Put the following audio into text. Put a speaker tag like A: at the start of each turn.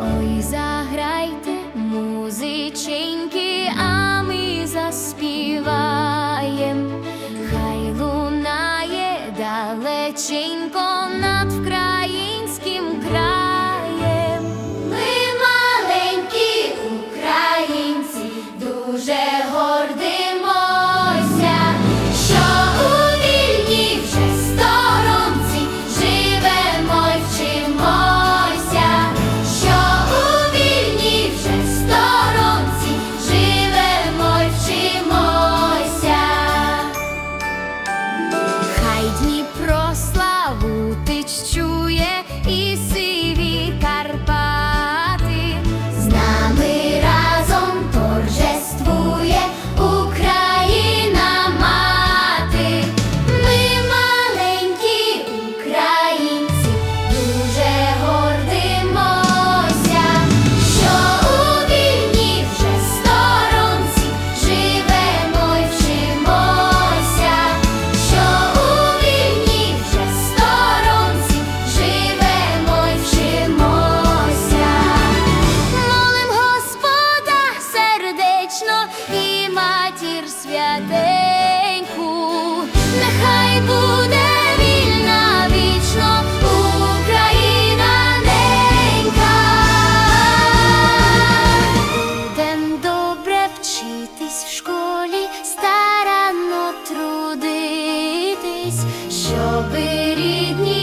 A: Ой, заграйте музиченьки, а ми заспіваєм, хай лунає далеченько над вкрай. Cordero. щоби рідні.